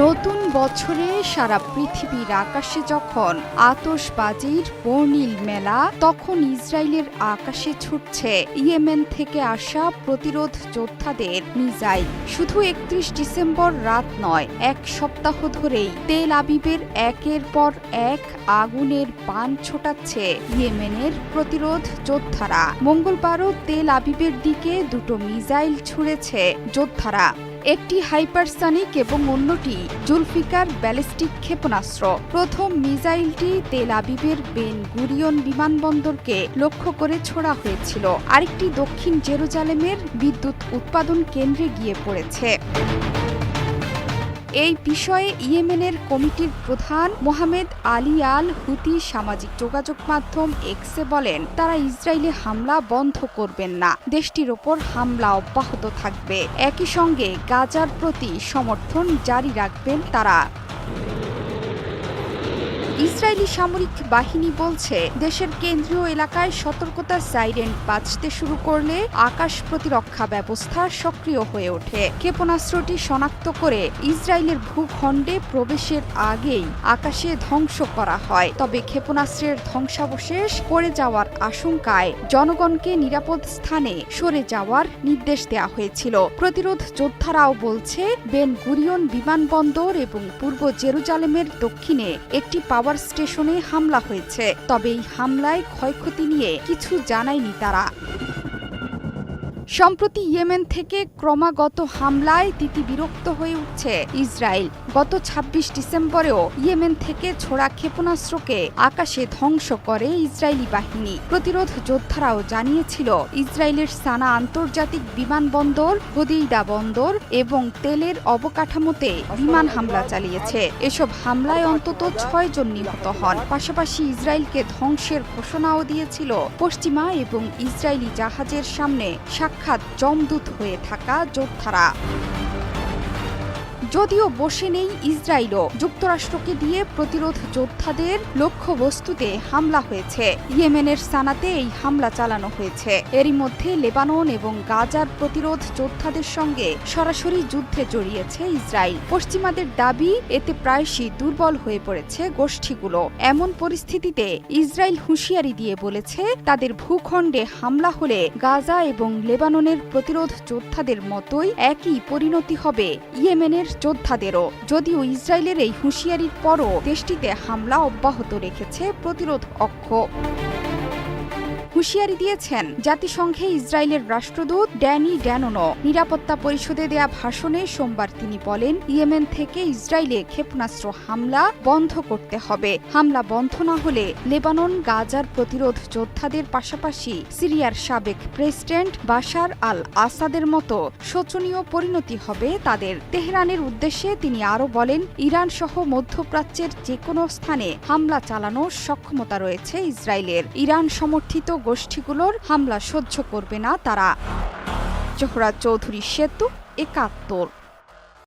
নতুন বছরে সারা পৃথিবীর আকাশে যখন আতশবাজির বর্ণিল মেলা, তখন ইসরায়েলের আকাশে ছুটছে। ইয়েমেন থেকে আসা প্রতিরোধ যোদ্ধাদের মিজাইল। শুধু একত্রিশ ডিসেম্বর রাত নয়, এক সপ্তাহ ধরেই তেল আবিবের একের পর এক আগুনের পান ছোটাচ্ছে ইয়েমেনের প্রতিরোধ যোদ্ধারা। মঙ্গলবারও তেল আবিবের দিকে দুটো মিজাইল ছুড়েছে যোদ্ধারা। একটি হাইপারসনিক এবং অন্যটি জুলফিকার ব্যালিস্টিক ক্ষেপণাস্ত্র। প্রথম মিসাইলটি তেল আবিবের বেন গুরিয়ন বিমানবন্দরকে লক্ষ্য করে ছোড়া হয়েছিল। আরেকটি দক্ষিণ জেরুজালেমের বিদ্যুৎ উৎপাদন কেন্দ্রে গিয়ে পড়েছে। এই বিষয়ে ইয়েমেনের কমিটির প্রধান মোহামেদ আলী আল হুতি সামাজিক যোগাযোগ মাধ্যম এক্সে বলেন, তারা ইসরায়েলে হামলা বন্ধ করবেন না। দেশটির ওপর হামলা অব্যাহত থাকবে। একই সঙ্গে গাজার প্রতি সমর্থন জারি রাখবেন তারা। ইসরায়েলি সামরিক বাহিনী বলছে, দেশের কেন্দ্রীয় এলাকায় সতর্কতা সাইরেন বাজতে শুরু করলে আকাশ প্রতিরক্ষা ব্যবস্থা সক্রিয় হয়ে ওঠে। ক্ষেপণাস্ত্রটি শনাক্ত করে ইসরায়েলের ভূখণ্ডে প্রবেশের আগেই আকাশে ধ্বংস করা হয়। তবে ক্ষেপণাস্ত্রের ধ্বংসাবশেষ পড়ে যাওয়ার আশঙ্কায় জনগণকে নিরাপদ স্থানে সরে যাওয়ার নির্দেশ দেওয়া হয়েছিল। প্রতিরোধ যোদ্ধারাও বলছে, বেন গুরিয়ন বিমানবন্দর এবং পূর্ব জেরুজালেমের দক্ষিণে একটি পাওয়ার স্টেশনে হামলা হয়েছে। তবে এই হামলায় ক্ষয়ক্ষতি নিয়ে কিছু জানায়নি তারা। সম্প্রতি ইয়েমেন থেকে ক্রমাগত হামলায় তিতি বিরক্ত হয়ে উঠছে ইসরায়েল। গত ২৬ ডিসেম্বরেও ইয়েমেন থেকে ছোড়া ক্ষেপণাস্ত্রকে আকাশে ধ্বংস করে ইসরায়েলি বাহিনী। প্রতিরোধ যোদ্ধারাও জানিয়েছিল, ইসরায়েলের সানা আন্তর্জাতিক বিমানবন্দর, হদিদা বন্দর এবং তেলের অবকাঠামোতে বিমান হামলা চালিয়েছে। এসব হামলায় অন্তত ছয় জন নিহত হন। পাশাপাশি ইসরায়েলকে ধ্বংসের ঘোষণাও দিয়েছিল। পশ্চিমা এবং ইসরায়েলি জাহাজের সামনে সাক্ষাৎ জমদূত হয়ে থাকা যোদ্ধারা। যদিও বসে নেই ইসরায়েলও, যুক্তরাষ্ট্রকে দিয়ে প্রতিরোধ যোদ্ধাদের লক্ষ্যবস্তুতে হামলা হয়েছে। ইয়েমেনের সানাতে এই হামলা চালানো হয়েছে। এরই মধ্যে লেবানন এবং গাজার প্রতিরোধ যোদ্ধাদের সঙ্গে সরাসরি যুদ্ধে জড়িয়েছে ইসরায়েল। পশ্চিমাদের দাবি, এতে প্রায়শই দুর্বল হয়ে পড়েছে গোষ্ঠীগুলো। এমন পরিস্থিতিতে ইসরায়েল হুঁশিয়ারি দিয়ে বলেছে, তাদের ভূখণ্ডে হামলা হলে গাজা এবং লেবাননের প্রতিরোধ যোদ্ধাদের মতোই একই পরিণতি হবে। ইয়েমেনের যোদ্ধাদেরও। যদিও ইসরায়েলের এই হুঁশিয়ারির পরও দেশটিতে হামলা অব্যাহত রেখেছে প্রতিরোধ অক্ষ হুঁশিয়ারি দিয়েছেন। জাতিসংঘে ইসরায়েলের রাষ্ট্রদূত ড্যানি ড্যানোনো নিরাপত্তা পরিষদে দেয়া ভাষণে সোমবার তিনি বলেন, ইয়েমেন থেকে ইসরায়েলে ক্ষেপণাস্ত্র হামলা বন্ধ করতে হবে। হামলা বন্ধ না হলে লেবানন, গাজার প্রতিরোধ যোদ্ধাদের পাশাপাশি সিরিয়ার সাবেক প্রেসিডেন্ট বাশার আল আসাদের মতো শোচনীয় পরিণতি হবে তাদের। তেহরানের উদ্দেশ্যে তিনি আরও বলেন ইরান সহ মধ্যপ্রাচ্যের যে কোনো স্থানে হামলা চালানোর সক্ষমতা রয়েছে ইসরায়েলের। ইরান সমর্থিত গোষ্ঠীগুলোর হামলা সহ্য করবে না তারা। জোহরা চৌধুরী সেতু একাত্তর।